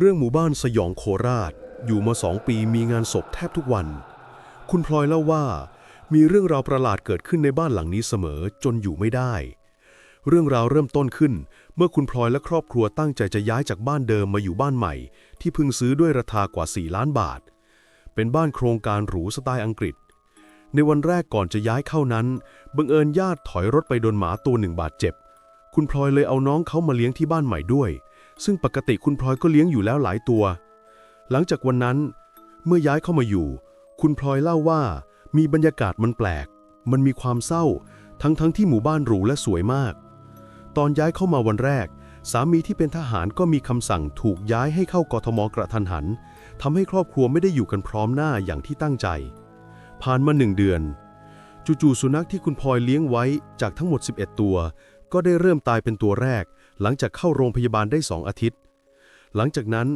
เรื่องหมู่บ้านสยองโคราช อยู่มาสองปีมีงานศพแทบทุกวัน คุณพลอยเล่าว่า มีเรื่องราวประหลาดเกิดขึ้นในบ้านหลังนี้เสมอจนอยู่ไม่ได้ เรื่องราวเริ่มต้นขึ้น เมื่อคุณพลอยและครอบครัวตั้งใจจะย้ายจากบ้านเดิมมาอยู่บ้านใหม่ ที่เพิ่งซื้อด้วยราคากว่า 4 ล้านบาท เป็นบ้านโครงการหรูสไตล์อังกฤษ ในวันแรกก่อนจะย้ายเข้านั้นบังเอิญญาติถอยรถไปโดนหมาตัวหนึ่งบาดเจ็บ คุณพลอยเลยเอาน้องเขามาเลี้ยงที่บ้านใหม่ด้วย ซึ่งปกติคุณพลอยก็เลี้ยงอยู่แล้วหลายตัว หลังจากวันนั้น เมื่อย้ายเข้ามาอยู่ คุณพลอยเล่าว่า มีบรรยากาศมันแปลก มันมีความเศร้า ทั้งๆทที่หมู่บ้านหรูและสวยมาก ตอนย้ายเข้ามาวันแรก สามีที่เป็นทหารก็มีคำสั่งถูกย้ายให้เข้ากทมกระทันหันทำให้ครอบครัวไม่ได้อยู่กันพร้อมหน้าอย่างที่ตั้งใจ ผ่านมาหนึ่งเดือนจู่ๆสุนัขที่คุณพลอยเลี้ยงไว้จากทั้งหมด 11 ตัว ก็ได้เริ่มตายเป็นตัวแรก หลังจากเข้าโรงพยาบาลได้2องอาทิตย์ หลังจากนั้น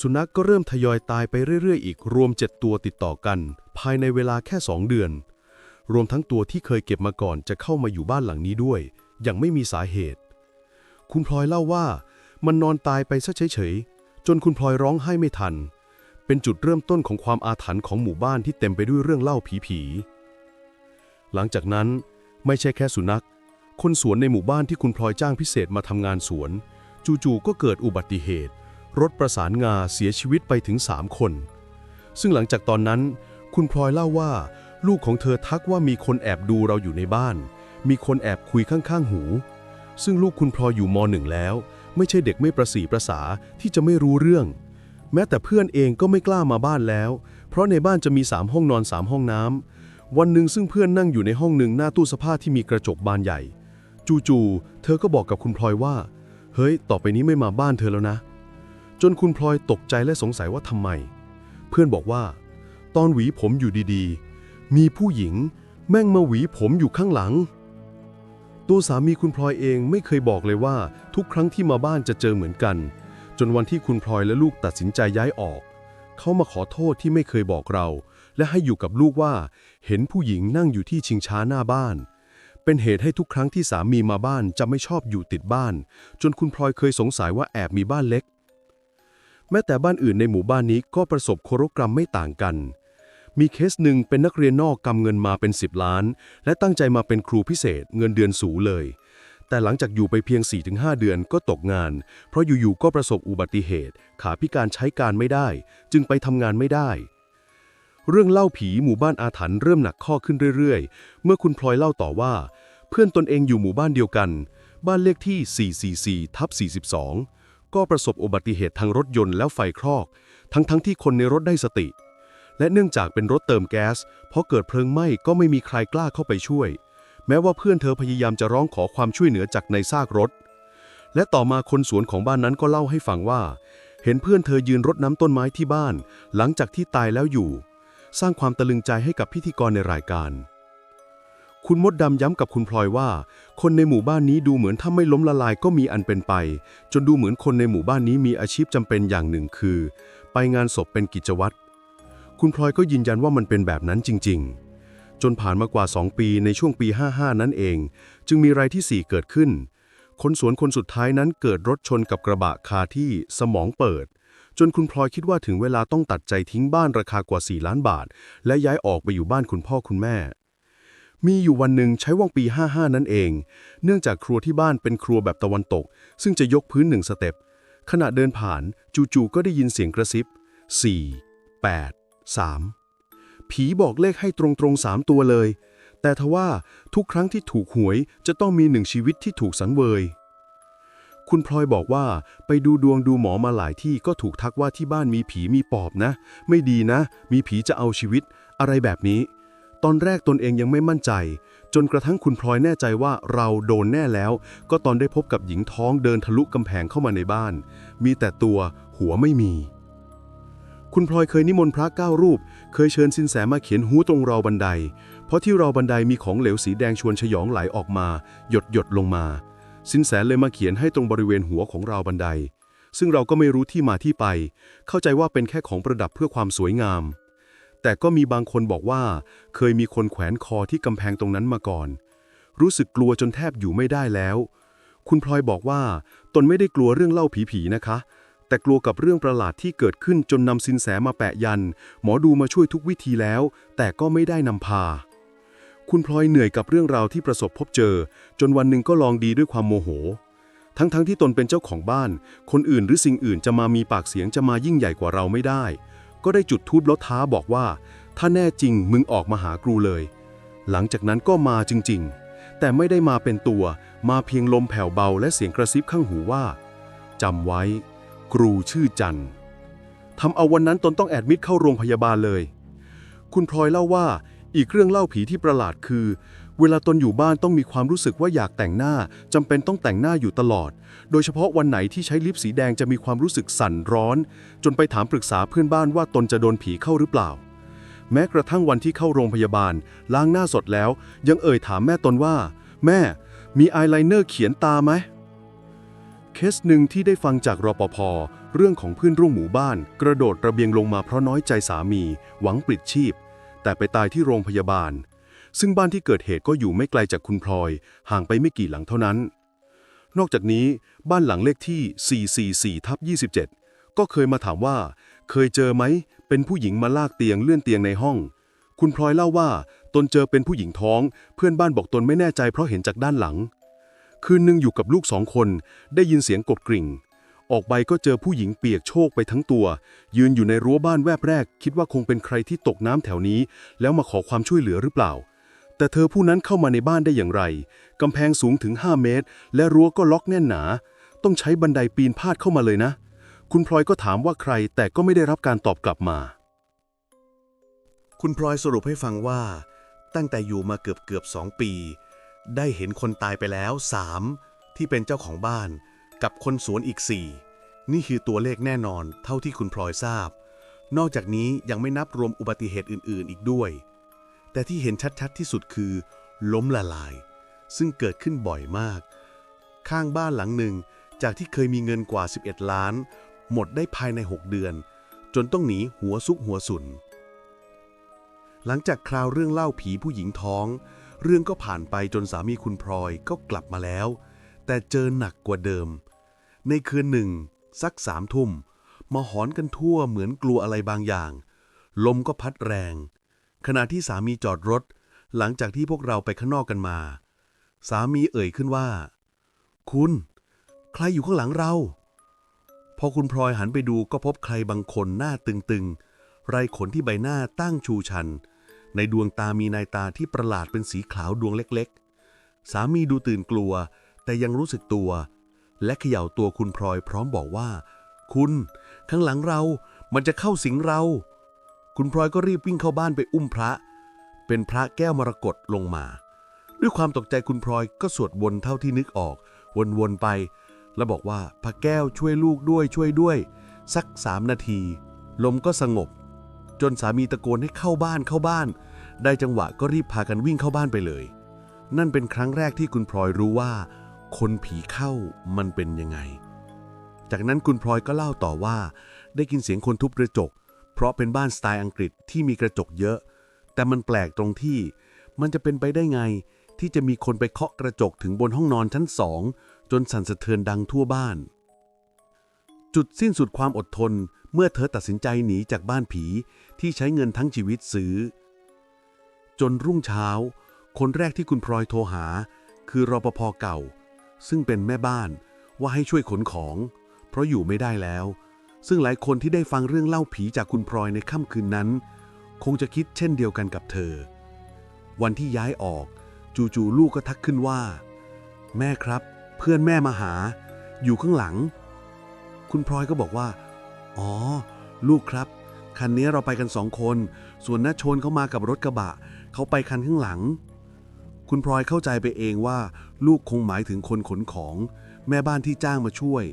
สุนัขก็เริ่มทยอยตายไปเรื่อยๆ อีกรวม 7 ตัวติดต่อกัน ภายในเวลาแค่ 2 เดือน รวมทั้งตัวที่เคยเก็บมาก่อนจะเข้ามาอยู่บ้านหลังนี้ด้วยอย่างไม่มีสาเหตุ คุณพลอยเล่าว่า มันนอนตายไปซะเฉยๆ จนคุณพลอยร้องไห้ไม่ทัน เป็นจุดเริ่มต้นของความอาถรรพ์ของหมู่บ้านที่เต็มไปด้วยเรื่องเล่าผีๆหลังจากนั้นไม่ใช่แค่สุนัข คนสวนในหมู่บ้านที่คุณพลอยจ้างพิเศษมาทำงานสวน จู่ๆก็เกิดอุบัติเหตุ รถประสานงาเสียชีวิตไปถึง3คน ซึ่งหลังจากตอนนั้น คุณพลอยเล่าว่า ลูกของเธอทักว่ามีคนแอบดูเราอยู่ในบ้าน มีคนแอบคุยข้างๆหู ซึ่งลูกคุณพลอยอยู่มหนึ่งแล้ว ไม่ใช่เด็กไม่ประสีประสาที่จะไม่รู้เรื่อง แม้แต่เพื่อนเองก็ไม่กล้ามาบ้านแล้ว เพราะในบ้านจะมี3ห้องนอน3ห้องน้ำวันหนึ่งซึ่งเพื่อนนั่งอยู่ในห้องหนึ่งหน้าตู้เสภาที่มีกระจกบานใหญ่ จู่ๆ เธอก็บอกกับคุณพลอยว่า เฮ้ย ต่อไปนี้ไม่มาบ้านเธอแล้วนะ จนคุณพลอยตกใจและสงสัยว่าทำไม เพื่อนบอกว่า ตอนหวีผมอยู่ดีๆ มีผู้หญิงแม่งมาหวีผมอยู่ข้างหลัง ตัวสามีคุณพลอยเองไม่เคยบอกเลยว่า ทุกครั้งที่มาบ้านจะเจอเหมือนกัน จนวันที่คุณพลอยและลูกตัดสินใจย้ายออก เขามาขอโทษที่ไม่เคยบอกเรา และให้อยู่กับลูกว่า เห็นผู้หญิงนั่งอยู่ที่ชิงช้าหน้าบ้าน เป็นเหตุให้ทุกครั้งที่สามีมาบ้านจะไม่ชอบอยู่ติดบ้าน จนคุณพลอยเคยสงสัยว่าแอบมีบ้านเล็ก แม้แต่บ้านอื่นในหมู่บ้านนี้ก็ประสบโครกรรมไม่ต่างกัน มีเคสหนึ่งเป็นนักเรียนนอกกำเงินมาเป็น 10 ล้าน และตั้งใจมาเป็นครูพิเศษเงินเดือนสูงเลย แต่หลังจากอยู่ไปเพียง 4-5 เดือนก็ตกงาน เพราะอยู่ๆก็ประสบอุบัติเหตุ ขาพิการใช้การไม่ได้ จึงไปทำงานไม่ได้ เรื่องเล่าผีหมู่บ้านอาถรรพ์เริ่มหนักข้อขึ้นเรื่อยๆ เมื่อคุณพลอยเล่าต่อว่า เพื่อนตนเองอยู่หมู่บ้านเดียวกัน บ้านเลขที่ 444ทับ42 ก็ประสบอุบัติเหตุทางรถยนต์แล้วไฟคลอก ทั้งๆทที่คนในรถได้สติ และเนื่องจากเป็นรถเติมแก๊สเพราะเกิดเพลิงไหม้ก็ไม่มีใครกล้าเข้าไปช่วย แม้ว่าเพื่อนเธอพยายามจะร้องขอความช่วยเหลือจากในซากรถ และต่อมาคนสวนของบ้านนั้นก็เล่าให้ฟังว่า เห็นเพื่อนเธอยืนรดน้ำต้นไม้ที่บ้าน หลังจากที่ตายแล้วอยู่ สร้างความตะลึงใจให้กับพิธีกรในรายการ คุณมดดำย้ำกับคุณพลอยว่า คนในหมู่บ้านนี้ดูเหมือนถ้าไม่ล้มละลายก็มีอันเป็นไป จนดูเหมือนคนในหมู่บ้านนี้มีอาชีพจำเป็นอย่างหนึ่งคือ ไปงานศพเป็นกิจวัตรคุณพลอยก็ยืนยันว่ามันเป็นแบบนั้นจริง ๆ จนผ่านมากว่า 2 ปีในช่วงปี 55 นั่นเอง จึงมีรายที่ 4 เกิดขึ้น คนสวนคนสุดท้ายนั้นเกิดรถชนกับกระบะคาที่สมองเปิด จนคุณพลอยคิดว่าถึงเวลาต้องตัดใจทิ้งบ้านราคากว่า 4 ล้านบาท และย้ายออกไปอยู่บ้านคุณพ่อคุณแม่ มีอยู่วันหนึ่งใช้ว่องปี 55 นั่นเอง เนื่องจากครัวที่บ้านเป็นครัวแบบตะวันตก ซึ่งจะยกพื้นหนึ่งสเต็ปขณะเดินผ่านจู่ๆก็ได้ยินเสียงกระซิบ 4 8 3 ผีบอกเลขให้ตรงๆ 3 ตัวเลย แต่ทว่าทุกครั้งที่ถูกหวยจะต้องมีหนึ่งชีวิตที่ถูกสังเวย คุณพลอยบอกว่าไปดูดวงดูหมอมาหลายที่ก็ถูกทักว่าที่บ้านมีผีมีปอบนะ ไม่ดีนะ มีผีจะเอาชีวิต อะไรแบบนี้ ตอนแรกตนเองยังไม่มั่นใจ จนกระทั่งคุณพลอยแน่ใจว่าเราโดนแน่แล้ว ก็ตอนได้พบกับหญิงท้องเดินทะลุกำแพงเข้ามาในบ้าน มีแต่ตัวหัวไม่มี คุณพลอยเคยนิมนต์พระเก้ารูป เคยเชิญสินแสมาเขียนหูตรงราวบันได เพราะที่ราวบันไดมีของเหลวสีแดงชวนฉยองไหลออกมา หยดหยดลงมา สินแสเลยมาเขียนให้ตรงบริเวณหัวของราวบันได ซึ่งเราก็ไม่รู้ที่มาที่ไป เข้าใจว่าเป็นแค่ของประดับเพื่อความสวยงาม แต่ก็มีบางคนบอกว่า เคยมีคนแขวนคอที่กำแพงตรงนั้นมาก่อน รู้สึกกลัวจนแทบอยู่ไม่ได้แล้ว คุณพลอยบอกว่าตนไม่ได้กลัวเรื่องเล่าผีๆนะคะ แต่กลัวกับเรื่องประหลาดที่เกิดขึ้นจนนำสินแสมาแปะยัน หมอดูมาช่วยทุกวิธีแล้ว แต่ก็ไม่ได้นำพา คุณพลอยเหนื่อยกับเรื่องราวที่ประสบพบเจอ จนวันหนึ่งก็ลองดีด้วยความโมโห ทั้งๆทที่ตนเป็นเจ้าของบ้าน คนอื่นหรือสิ่งอื่นจะมามีปากเสียงจะมายิ่งใหญ่กว่าเราไม่ได้ ก็ได้จุดทูบแล้วท้าบอกว่า ถ้าแน่จริงมึงออกมาหากรูเลย หลังจากนั้นก็มาจริง ๆ แต่ไม่ได้มาเป็นตัว มาเพียงลมแผ่วเบาและเสียงกระซิบข้างหูว่าจำไว้ ครูชื่อจันทร์ทำเอาวันนั้นตนต้องแอดมิดเข้าโรงพยาบาลเลย คุณพลอยเล่าว่า อีกเรื่องเล่าผีที่ประหลาดคือ เวลาตนอยู่บ้านต้องมีความรู้สึกว่าอยากแต่งหน้าจำเป็นต้องแต่งหน้าอยู่ตลอด โดยเฉพาะวันไหนที่ใช้ลิปสีแดงจะมีความรู้สึกสั่นร้อน จนไปถามปรึกษาเพื่อนบ้านว่าตนจะโดนผีเข้าหรือเปล่า แม้กระทั่งวันที่เข้าโรงพยาบาล ล้างหน้าสดแล้ว ยังเอ่ยถามแม่ตนว่า แม่ มีอายไลเนอร์เขียนตาไหมเคสหนึ่งที่ได้ฟังจากรปภเรื่องของเพื่อนร่วมหมู่บ้าน กระโดดระเบียงลงมาเพราะน้อยใจสามี หวังปลิดชีพ แต่ไปตายที่โรงพยาบาล ซึ่งบ้านที่เกิดเหตุก็อยู่ไม่ไกลจากคุณพลอย ห่างไปไม่กี่หลังเท่านั้น นอกจากนี้บ้านหลังเลขที่ 444ทับ27 ก็เคยมาถามว่า เคยเจอไหม เป็นผู้หญิงมาลากเตียงเลื่อนเตียงในห้อง คุณพลอยเล่าว่า ตนเจอเป็นผู้หญิงท้อง เพื่อนบ้านบอกตนไม่แน่ใจเพราะเห็นจากด้านหลัง คืนหนึ่งอยู่กับลูกสองคนได้ยินเสียงกดกริ่ง ออกไปก็เจอผู้หญิงเปียกโชกไปทั้งตัว ยืนอยู่ในรั้วบ้านแวบแรก คิดว่าคงเป็นใครที่ตกน้ำแถวนี้ แล้วมาขอความช่วยเหลือหรือเปล่า แต่เธอผู้นั้นเข้ามาในบ้านได้อย่างไรกำแพงสูงถึง 5 เมตร และรั้วก็ล็อกแน่นหนา ต้องใช้บันไดปีนพาดเข้ามาเลยนะ คุณพลอยก็ถามว่าใครแต่ก็ไม่ได้รับการตอบกลับมา คุณพลอยสรุปให้ฟังว่า ตั้งแต่อยู่มาเกือบเกือบสองปี ได้เห็นคนตายไปแล้วสามที่เป็นเจ้าของบ้าน กับคนสวนอีกสี่นี่คือตัวเลขแน่นอนเท่าที่คุณพลอยทราบ นอกจากนี้ยังไม่นับรวมอุบัติเหตุอื่นๆ อีกด้วย แต่ที่เห็นชัดๆที่สุดคือ ล้มละลาย ซึ่งเกิดขึ้นบ่อยมาก ข้างบ้านหลังหนึ่งจากที่เคยมีเงินกว่า 11 ล้าน หมดได้ภายใน 6 เดือน จนต้องหนีหัวซุกหัวสุน หลังจากคราวเรื่องเล่าผีผู้หญิงท้อง เรื่องก็ผ่านไปจนสามีคุณพลอยก็กลับมาแล้ว แต่เจอหนักกว่าเดิม ในคืนหนึ่ง สักสามทุ่มมาหอนกันทั่วเหมือนกลัวอะไรบางอย่าง ลมก็พัดแรง ขณะที่สามีจอดรถ หลังจากที่พวกเราไปข้างนอกกันมา สามีเอ่ยขึ้นว่า คุณ ใครอยู่ข้างหลังเรา พอคุณพลอยหันไปดูก็พบใครบางคนหน้าตึงๆ ไรขนที่ใบหน้าตั้งชูชัน ในดวงตามีนายตาที่ประหลาดเป็นสีขาวดวงเล็กๆ สามีดูตื่นกลัว แต่ยังรู้สึกตัว และเขย่าตัวคุณพลอยพร้อมบอกว่า คุณข้างหลังเรามันจะเข้าสิงเรา คุณพลอยก็รีบวิ่งเข้าบ้านไปอุ้มพระ เป็นพระแก้วมรกตลงมา ด้วยความตกใจคุณพลอยก็สวดวนเท่าที่นึกออก วนๆไป แล้วบอกว่าพระแก้วช่วยลูกด้วยช่วยด้วย สักสามนาที ลมก็สงบ จนสามีตะโกนให้เข้าบ้านเข้าบ้าน ได้จังหวะก็รีบพากันวิ่งเข้าบ้านไปเลย นั่นเป็นครั้งแรกที่คุณพลอยรู้ว่า คนผีเข้ามันเป็นยังไง จากนั้นคุณพลอยก็เล่าต่อว่า ได้ยินเสียงคนทุบกระจก เพราะเป็นบ้านสไตล์อังกฤษที่มีกระจกเยอะ แต่มันแปลกตรงที่ มันจะเป็นไปได้ไง ที่จะมีคนไปเคาะกระจกถึงบนห้องนอนชั้นสองจนสั่นสะเทือนดังทั่วบ้าน จุดสิ้นสุดความอดทนเมื่อเธอตัดสินใจหนีจากบ้านผีที่ใช้เงินทั้งชีวิตซื้อ จนรุ่งเช้า คนแรกที่คุณพลอยโทรหา คือรอปภเก่า ซึ่งเป็นแม่บ้านว่าให้ช่วยขนของ เพราะอยู่ไม่ได้แล้ว ซึ่งหลายคนที่ได้ฟังเรื่องเล่าผีจากคุณพลอยในค่ำคืนนั้น คงจะคิดเช่นเดียวกันกับเธอ วันที่ย้ายออกจู่ๆลูกก็ทักขึ้นว่า แม่ครับ เพื่อนแม่มาหา อยู่ข้างหลัง คุณพลอยก็บอกว่า อ๋อ ลูกครับ คันนี้เราไปกันสองคน ส่วนน้าชนเขามากับรถกระบะ เขาไปคันข้างหลัง คุณพลอยเข้าใจไปเองว่า ลูกคงหมายถึงคนขนของ แม่บ้านที่จ้างมาช่วย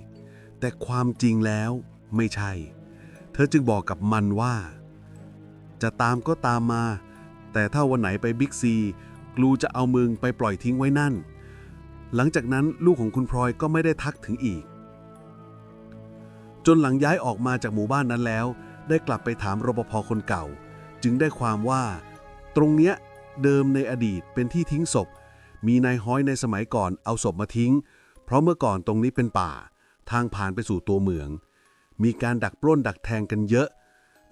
แต่ความจริงแล้วไม่ใช่ เธอจึงบอกกับมันว่า จะตามก็ตามมา แต่ถ้าวันไหนไปบิ๊กซีกลูจะเอามึงไปปล่อยทิ้งไว้นั่น หลังจากนั้นลูกของคุณพลอยก็ไม่ได้ทักถึงอีก จนหลังย้ายออกมาจากหมู่บ้านนั้นแล้ว ได้กลับไปถามรปภคนเก่า จึงได้ความว่า ตรงเนี้ย เดิมในอดีตเป็นที่ทิ้งศพ มีนายฮ้อยในสมัยก่อนเอาศพมาทิ้ง เพราะเมื่อก่อนตรงนี้เป็นป่า ทางผ่านไปสู่ตัวเมือง มีการดักปล้นดักแทงกันเยอะ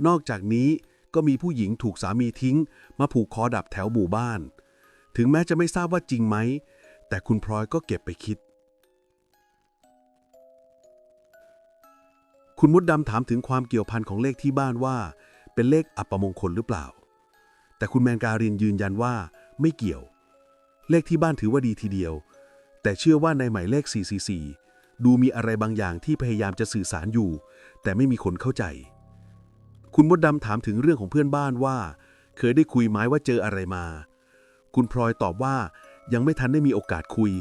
นอกจากนี้ก็มีผู้หญิงถูกสามีทิ้ง มาผูกคอดับแถวหมู่บ้าน ถึงแม้จะไม่ทราบว่าจริงไหม แต่คุณพลอยก็เก็บไปคิด คุณมดดำถามถึงความเกี่ยวพันของเลขที่บ้านว่า เป็นเลขอัปมงคลหรือเปล่า แต่คุณแมนการินยืนยันว่าไม่เกี่ยว เลขที่บ้านถือว่าดีทีเดียว แต่เชื่อว่าในหมายเลข 444 ดูมีอะไรบางอย่างที่พยายามจะสื่อสารอยู่ แต่ไม่มีคนเข้าใจ คุณมดดำถามถึงเรื่องของเพื่อนบ้านว่า เคยได้คุยไหมว่าเจออะไรมา คุณพลอยตอบว่ายังไม่ทันได้มีโอกาสคุย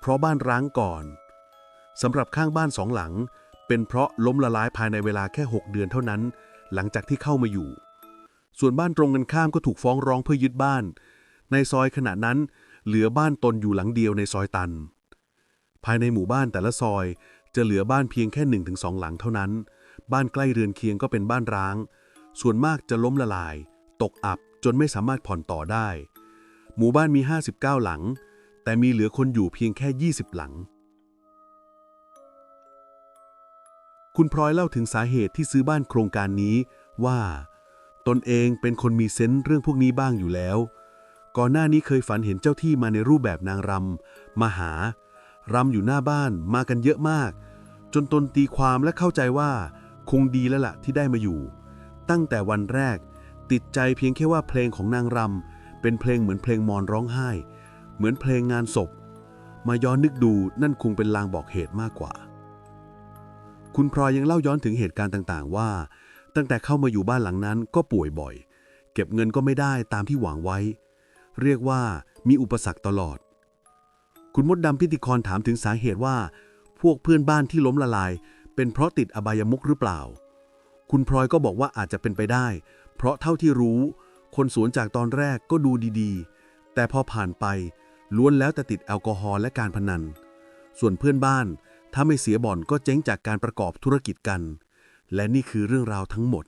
เพราะบ้านร้างก่อนสำหรับข้างบ้านสองหลัง เป็นเพราะล้มละลายภายในเวลาแค่ 6 เดือนเท่านั้น หลังจากที่เข้ามาอยู่ ส่วนบ้านตรงกันข้ามก็ถูกฟ้องร้องเพื่อยึดบ้าน ในซอยขณะนั้น เหลือบ้านตนอยู่หลังเดียวในซอยตัน ภายในหมู่บ้านแต่ละซอย จะเหลือบ้านเพียงแค่1นถึงสหลังเท่านั้น บ้านใกล้เรือนเคียงก็เป็นบ้านร้าง ส่วนมากจะล้มละลาย ตกอับจนไม่สามารถผ่อนต่อได้ หมู่บ้านมี 59 หลัง แต่มีเหลือคนอยู่เพียงแค่ 20 หลัง คุณพลอยเล่าถึงสาเหตุที่ซื้อบ้านโครงการนี้ว่า ตนเองเป็นคนมีเซนส์เรื่องพวกนี้บ้างอยู่แล้ว ก่อนหน้านี้เคยฝันเห็นเจ้าที่มาในรูปแบบนางรำมาหารำอยู่หน้าบ้านมากันเยอะมาก จนตนตีความและเข้าใจว่า คงดีแล้วละ่ะที่ได้มาอยู่ ตั้งแต่วันแรก ติดใจเพียงแค่ว่าเพลงของนางรำเป็นเพลงเหมือนเพลงมอนร้องไห้ เหมือนเพลงงานศพ มาย้อนนึกดูนั่นคงเป็นลางบอกเหตุมากกว่า คุณพลอยยังเล่าย้อนถึงเหตุการณ์ต่างๆ ว่า ตั้งแต่เข้ามาอยู่บ้านหลังนั้นก็ป่วยบ่อย เก็บเงินก็ไม่ได้ตามที่หวังไว้ เรียกว่ามีอุปสรรคตลอด คุณมดดำพิธีกรถามถึงสาเหตุว่า พวกเพื่อนบ้านที่ล้มละลาย เป็นเพราะติดอบายมุขหรือเปล่า คุณพลอยก็บอกว่าอาจจะเป็นไปได้ เพราะเท่าที่รู้ คนสวนจากตอนแรกก็ดูดีๆ แต่พอผ่านไปล้วนแล้วแต่ติดแอลกอฮอล์และการพนัน ส่วนเพื่อนบ้านถ้าไม่เสียบ่อนก็เจ๊งจากการประกอบธุรกิจกัน และนี่คือเรื่องราวทั้งหมด